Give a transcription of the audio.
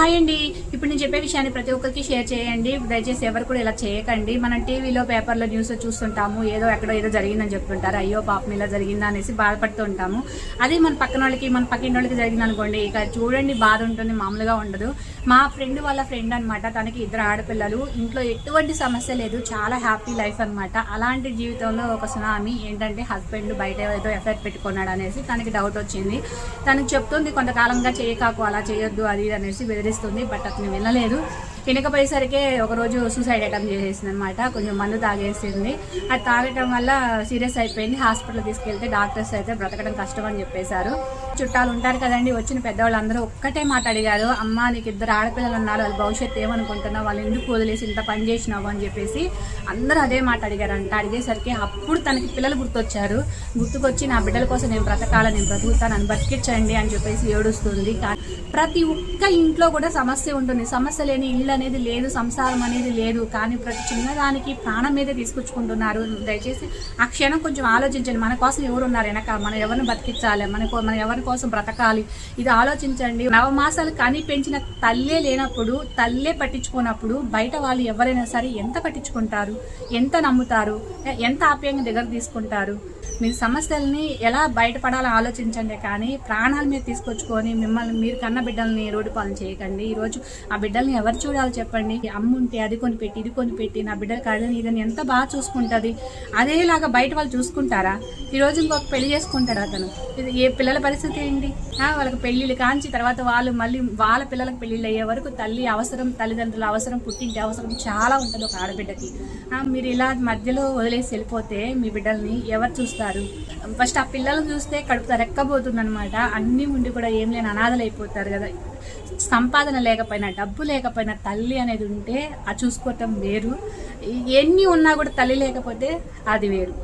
Hi అండి. ఇప్పుడు నేను చెప్పే విషయాన్ని ప్రతి ఒక్కరికి షేర్ చేయండి. దయచేసి ఎవరు కూడా ఇలా చేయకండి. మనం టీవీలో పేపర్లో న్యూస్ చూస్తుంటాము. ఏదో ఎక్కడో ఏదో జరిగిందని చెప్తుంటారు. అయ్యో పాపం ఇలా జరిగిందా అనేసి బాధపడుతూ ఉంటాము. అది మన పక్కన వాళ్ళకి మన పక్కింటి వాళ్ళకి జరిగింది అనుకోండి ఇక చూడండి బాధ ఉంటుంది మామూలుగా ఉండదు. మా ఫ్రెండ్ వాళ్ళ ఫ్రెండ్ అనమాట తనకి ఇద్దరు ఆడపిల్లలు. ఇంట్లో ఎటువంటి సమస్య లేదు. చాలా హ్యాపీ లైఫ్ అనమాట అలాంటి జీవితంలో ఒక సునామీ ఏంటంటే హస్బెండ్ బయట ఏదో ఎఫర్ట్ పెట్టుకున్నాడు అనేసి తనకి డౌట్ వచ్చింది. తనకు చెప్తుంది కొంతకాలంగా చేయకాకు అలా చేయొద్దు అది అనేసి బెదిరి బెదిరిస్తుంది బట్ అతను వెళ్ళలేదు. వినకపోయేసరికి ఒకరోజు సూసైడ్ అటెంప్ట్ చేసేసింది అనమాట కొంచెం మందు తాగేసింది. అది తాగటం వల్ల సీరియస్ అయిపోయింది. హాస్పిటల్ తీసుకెళ్తే డాక్టర్స్ అయితే బ్రతకడం కష్టం అని చెప్పేశారు. చుట్టాలు ఉంటారు కదండి వచ్చిన పెద్దవాళ్ళు అందరూ ఒక్కటే మాట అడిగారు. అమ్మ నీకు ఇద్దరు ఆడపిల్లలు ఉన్నారు. వాళ్ళ భవిష్యత్తు ఏమనుకుంటున్నావు? వాళ్ళు ఎందుకు వదిలేసి ఇంత పని చేసినావు? అని చెప్పేసి అందరూ అదే మాట అడిగారంట. అడిగేసరికి అప్పుడు తనకి పిల్లలు గుర్తొచ్చారు. గుర్తుకొచ్చి నా బిడ్డల కోసం నేను బ్రతకాలని నేను బ్రతుకుతాను. అని బతికించండి అని చెప్పేసి ఏడుస్తుంది. ప్రతి ఒక్క ఇంట్లో కూడా సమస్య ఉంటుంది. సమస్య లేని ఇల్లు అనేది లేదు సంసారం అనేది లేదు. కానీ ప్రతి చిన్నదానికి ప్రాణం మీదే తీసుకొచ్చుకుంటున్నారు. దయచేసి ఆ క్షణం కొంచెం ఆలోచించండి. మన కోసం ఎవరు ఉన్నారు వెనక మనం ఎవరిని బతికించాలి? మన మనం ఎవరి కోసం బ్రతకాలి? ఇది ఆలోచించండి. నవమాసాలు కానీ పెంచిన తల్లే లేనప్పుడు తల్లే పట్టించుకున్నప్పుడు బయట వాళ్ళు ఎవరైనా సరే ఎంత పట్టించుకుంటారు? ఎంత నమ్ముతారు? ఎంత ఆప్యాయంగా దగ్గర తీసుకుంటారు? మీ సమస్యల్ని ఎలా బయటపడాలో ఆలోచించండి. కానీ ప్రాణాల మీద తీసుకొచ్చుకొని మిమ్మల్ని మీరు కన్న బిడ్డల్ని రోడ్డు పాలన చేయకండి. ఈరోజు ఆ బిడ్డల్ని ఎవరు చూడాలి? చెప్పండి. అమ్మ ఉంటే అది కొని పెట్టి ఇది కొని పెట్టి నా బిడ్డలు కాదని ఇదని ఎంత బాగా చూసుకుంటుంది? అదేలాగా బయట వాళ్ళు చూసుకుంటారా? ఈరోజు ఇంకొక పెళ్ళి చేసుకుంటాడు అతను. ఇది ఏ పిల్లల పరిస్థితి ఏంటి? ఆ, వాళ్ళకి పెళ్ళిళ్ళు కాంచి తర్వాత వాళ్ళు మళ్ళీ వాళ్ళ పిల్లలకు పెళ్ళిళ్ళు అయ్యే వరకు తల్లి అవసరం తల్లిదండ్రుల అవసరం పుట్టింటి అవసరం చాలా ఉంటుంది ఒక ఆడబిడ్డకి. మీరు ఇలా మధ్యలో వదిలేసి వెళ్ళిపోతే మీ బిడ్డల్ని ఎవరు చూస్తారు? ఫస్ట్ ఆ పిల్లల్ని చూస్తే కడుపుతా రెక్కబోతుంది అనమాట అన్నీ ఉండి కూడా ఏం లేని అనాథలు అయిపోతారు కదా. సంపాదన లేకపోయినా డబ్బు లేకపోయినా తల్లి అనేది ఉంటే ఆ చూసుకోవటం వేరు. ఎన్ని ఉన్నా కూడా తల్లి లేకపోతే అది వేరు.